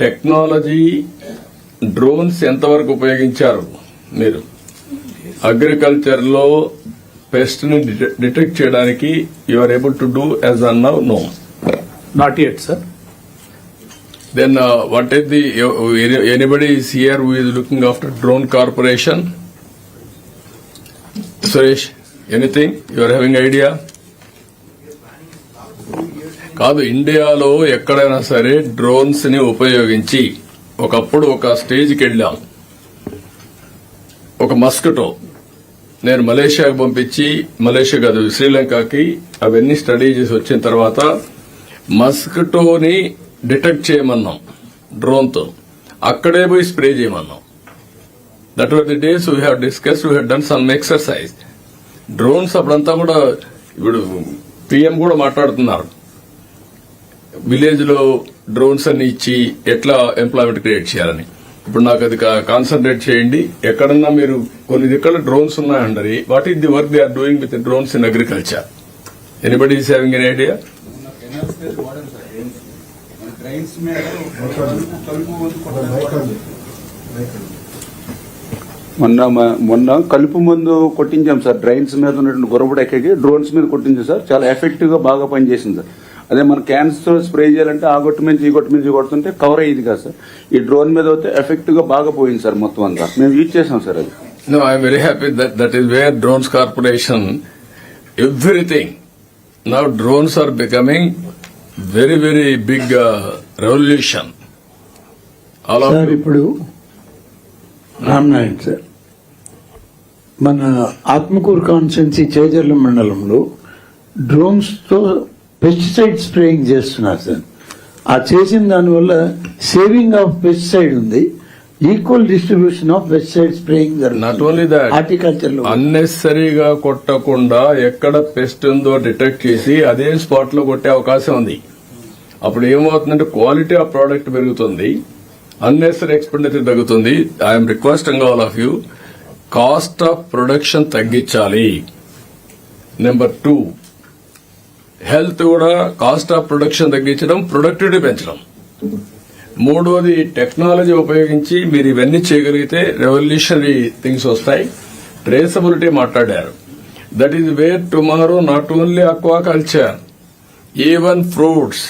Technology drones ఎంతవరకు ఉపయోగించారు మీరు? అగ్రికల్చర్లో పెస్ట్ని డిటెక్ట్ చేయడానికి you are able to do as on now no. Not yet, sir. Then what is the anybody is here who is looking after drone corporation Suresh anything you are having idea కాదు ఇండియాలో ఎక్కడైనా సరే డ్రోన్స్ని ఉపయోగించి ఒకప్పుడు ఒక స్టేజ్కి వెళ్ళాం. ఒక మస్కిటో నేను మలేషియాకు పంపించి మలేషియా కాదు శ్రీలంకకి అవన్నీ స్టడీ చేసి వచ్చిన తర్వాత మస్కిటోని డిటెక్ట్ చేయమన్నాం డ్రోన్తో అక్కడే పోయి spray చేయమన్నాం. That were the days we have discuss we done some exercise drones అప్పుడంతా కూడా ఇప్పుడు పిఎం కూడా మాట్లాడుతున్నారు. విలేజ్లో డ్రోన్స్ అన్ని ఇచ్చి ఎట్లా ఎంప్లాయ్మెంట్ క్రియేట్ చేయాలని. ఇప్పుడు నాకు అది కాన్సన్ట్రేట్ చేయండి. ఎక్కడన్నా మీరు కొన్ని దిక్కల డ్రోన్స్ ఉన్నాయండి what is the work they are doing with drones in agriculture anybody is having an idea మొన్న మొన్న కలుపు మందు కొట్టించాం సార్. డ్రైన్స్ మీద ఉన్నటువంటి గుర్రపుడు ఎక్కకి డ్రోన్స్ మీద కొట్టించాం సార్. చాలా ఎఫెక్టివ్గా బాగా పనిచేసింది సార్. అదే మన క్యాన్స్తో స్ప్రే చేయాలంటే ఆ గొట్టు నుంచి ఈ గొట్టు నుంచి కొడుతుంటే కవర్ అయ్యేది కాదు సార్ ఈ డ్రోన్ మీద అయితే ఎఫెక్టివ్గా బాగా పోయింది సార్ మొత్తం అంతా మేము యూజ్ చేసాం సార్ అది No, I'm very happy that that is where drones corporation, everything. Now drones are becoming very, very big uh, revolution. All of sir. ఇప్పుడు మన ఆత్మకూరు కాన్స్టెన్సీ చేజర్ల మండలంలో డ్రోన్స్తో పెస్టిసైడ్ స్ప్రేయింగ్ చేస్తున్నారు సార్. ఆ చేసిన దానివల్ల సేవింగ్ ఆఫ్ పెస్టిసైడ్ ఉంది. Equal distribution of pesticide spraying Not only that, హార్టికల్చర్లో. అన్నెసరీగా కొట్టకుండా ఎక్కడ పెస్ట్ ఉందో డిటెక్ట్ చేసి అదే స్పాట్లో కొట్టే అవకాశం ఉంది. అప్పుడు ఏమవుతుందంటే క్వాలిటీ ఆఫ్ ప్రోడక్ట్ పెరుగుతుంది. అన్నెసరీ ఎక్స్పెండిచర్ తగ్గుతుంది. I'm requesting all of you cost of production తగ్గించాలి. నెంబర్ టూ హెల్త్ కూడా కాస్ట్ ఆఫ్ ప్రొడక్షన్ తగ్గించడం ప్రొడక్టివిటీ పెంచడం. మూడోది టెక్నాలజీ ఉపయోగించి మీరు ఇవన్నీ చేయగలిగితే రెవల్యూషనరీ థింగ్స్ వస్తాయి. ట్రేసబిలిటీ మాట్లాడారు. That is where tomorrow not only aquaculture even fruits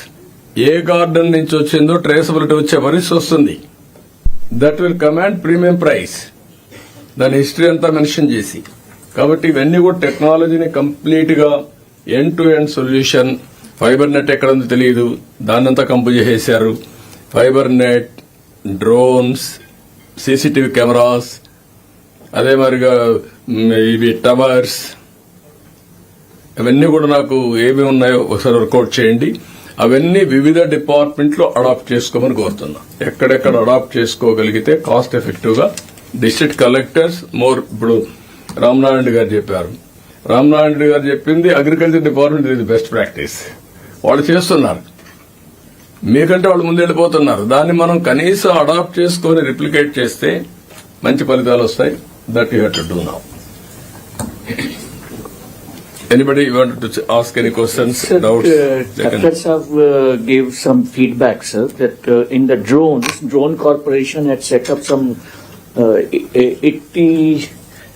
A garden నుంచి వచ్చిందో ట్రేసబిలిటీ వచ్చే పరిస్థితి వస్తుంది. That will command premium price దాని హిస్టరీ అంతా మెన్షన్ చేసి. కాబట్టి ఇవన్నీ కూడా టెక్నాలజీని కంప్లీట్గా end to end solution fiber net ఎక్కడ ఉందో తెలియదు దాన్నంతా కంపు చేసేశారు. Fiber net drones CCTV cameras అదే మరిగా ఇవి టవర్స్ అవన్నీ కూడా నాకు ఏమి ఉన్నాయో ఒకసారి వర్కౌట్ చేయండి. అవన్నీ వివిధ డిపార్ట్మెంట్లో అడాప్ట్ చేసుకోమని కోరుతున్నా. ఎక్కడెక్కడ అడాప్ట్ చేసుకోగలిగితే కాస్ట్ ఎఫెక్టివ్గా డిస్ట్రిక్ట్ కలెక్టర్స్ మోర్ ఇప్పుడు రామనారాయణ గారు చెప్పారు. రామనారాయణ రెడ్డి గారు చెప్పింది అగ్రికల్చర్ డిపార్ట్మెంట్ ఇది బెస్ట్ ప్రాక్టీస్ వాళ్ళు చేస్తున్నారు మీకంటే వాళ్ళు ముందెళ్ళిపోతున్నారు దాన్ని మనం కనీసం అడాప్ట్ చేసుకుని రిప్లికేట్ చేస్తే మంచి ఫలితాలు వస్తాయి that you had do now Anybody you want to ask any questions, sir, doubts? Uh, gave some feedback, sir, that uh, in the drones, drone corporation had set up some uh, 80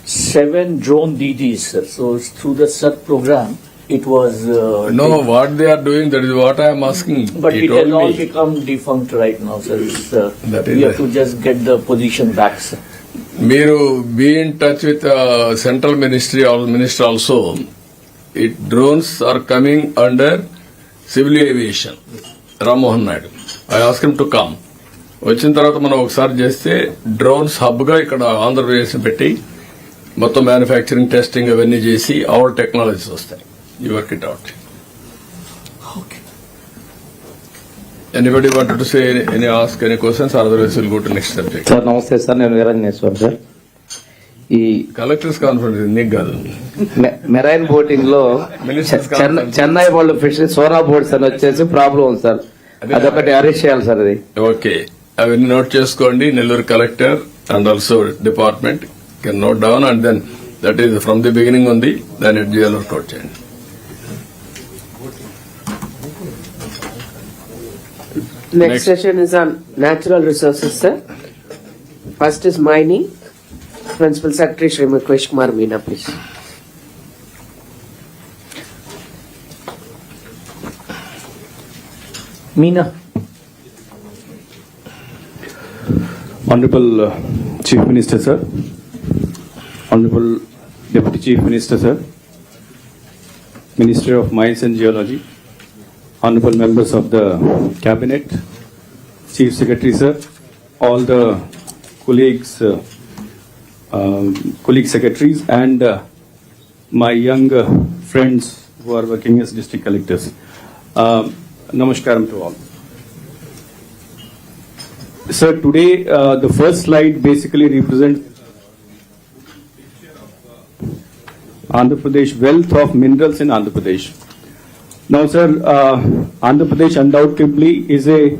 seven drone DDs. So through the CERT program, it was. Uh, no, they, what they are doing, that is what I am asking. But it has all become defunct right now, sir. Uh, that is we have to just get the position back, sir. మీరు be in touch with central ministry minister also it drones are coming under civil aviation Rammohan Naidu I ask him to come వచ్చిన తర్వాత మనం ఒకసారి చేస్తే drones హబ్గా ఇక్కడ ఆంధ్రప్రదేశ్ పెట్టి మొత్తం మ్యానుఫ్యాక్చరింగ్ టెస్టింగ్ అవన్నీ చేసి ఆల్ టెక్నాలజీస్ వస్తాయి. You work it out anybody wanted to say any ask any questions otherwise will go to next subject sir నమస్తే సార్ నేను వీరంజనేశ్వర్ సార్. ఈ కలెక్టర్స్ కాన్ఫరెన్స్ నీకు కాదు. మెరైన్ బోటింగ్లో చెన్న- వాళ్ళు ఫిషరీ సోనా బోట్స్ అని వచ్చేసి ప్రాబ్లం ఉంది సార్. అదే. అదొకటి అరెస్ట్ చేయాలి సార్ అది. ఓకే అవన్నీ నోట్ చేసుకోండి. Nellore collector and also department can note down and then that is from the beginning only, then it will record change. Next session is on natural resources, sir. First is mining. Principal Secretary Shri Mukesh Kumar Meena, please. Meena. Honorable uh, Chief Minister, sir. Honorable Deputy Chief Minister, sir. Minister of Mines and Geology. Honorable members of the Cabinet. Chief Secretary, sir. All the colleagues, uh, um, colleague secretaries, and uh, my young uh, friends who are working as district collectors. Um, Namaskaram to all. Sir, today uh, the first slide basically represents Andhra Pradesh wealth of minerals in Andhra Pradesh. Now, sir, uh, Andhra Pradesh undoubtedly is a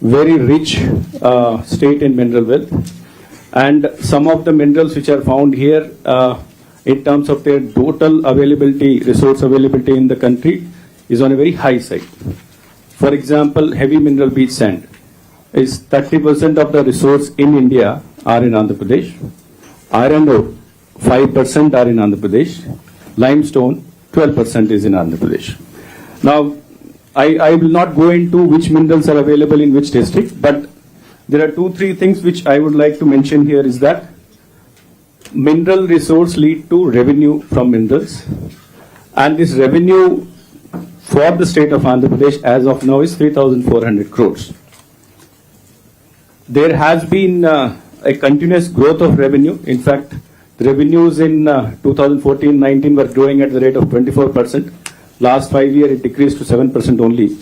very rich uh, state in mineral wealth, and some of the minerals which are found here, uh, in terms of their total availability, resource availability in the country, is on a very high side. For example, heavy mineral beach sand is 30% of the resource in India are in Andhra Pradesh. Iron ore, 5% are in Andhra Pradesh. Limestone, 12% is in Andhra Pradesh. Now, I, I will not go into which minerals are available in which district, but there are two, three things which I would like to mention here is that mineral resource lead to revenue from minerals. And this revenue for the state of Andhra Pradesh as of now is 3,400 crores there has been uh, a continuous growth of revenue. In fact, the revenues in 2014-19 were growing at the rate of 24%. Last five year it decreased to 7% only.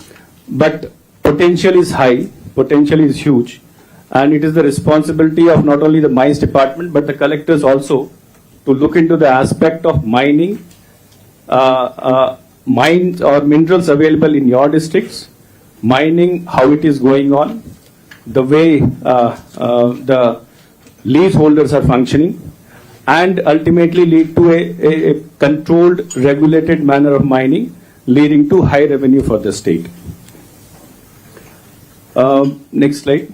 But potential is high, potential is huge, and it is the responsibility of not only the mines department but the collectors also to look into the aspect of mining, uh, uh, mines or minerals available in your districts, mining, how it is going on, the way uh, uh, the leaseholders are functioning and ultimately lead to a, a, controlled, regulated manner of mining, leading to high revenue for the state. Um, next slide.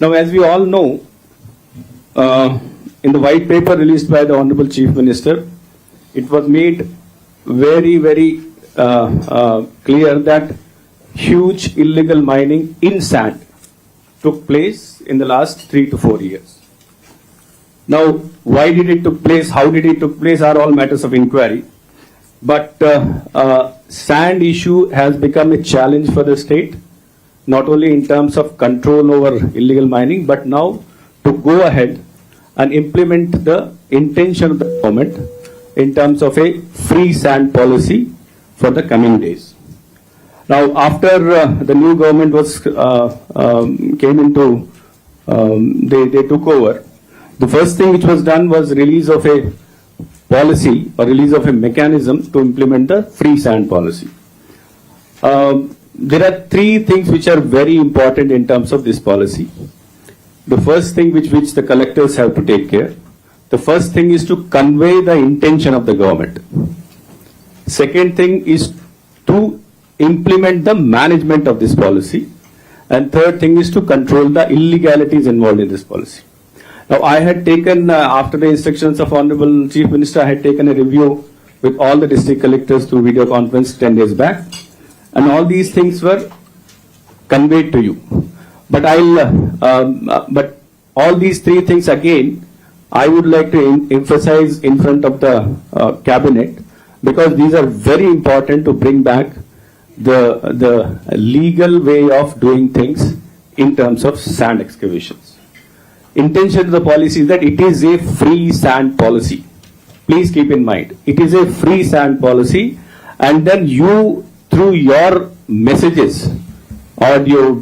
Now, as we all know, uh, in the white paper released by the Honorable Chief Minister, it was made very, very uh, uh, clear that huge illegal mining in sand took place in the last three to four years. Now, why did it took place? How did it took place? Are all matters of inquiry. But uh, uh, sand issue has become a challenge for the state, not only in terms of control over illegal mining, but now to go ahead and implement the intention of the government in terms of a free sand policy for the coming days. Now, after uh, the new government was uh, um, came into, um, they they took over. The first thing which was done was release of a policy or release of a mechanism to implement the free sand policy. Um, there are three things which are very important in terms of this policy. The first thing which which the collectors have to take care. The first thing is to convey the intention of the government. Second thing is implement the management of this policy. And third thing is to control the illegalities involved in this policy. Now, I had taken, uh, after the instructions of Honorable Chief Minister, I had taken a review with all the district collectors through video conference 10 days back. And all these things were conveyed to you. But I'll, uh, um, uh, but all these three things again, I would like to em- emphasize in front of the uh, cabinet because these are very important to bring back the, the legal way of doing things in terms of sand excavations. Intention of the policy is that it is a free sand policy. Please keep in mind, it is a free sand policy and then you through your messages, audio,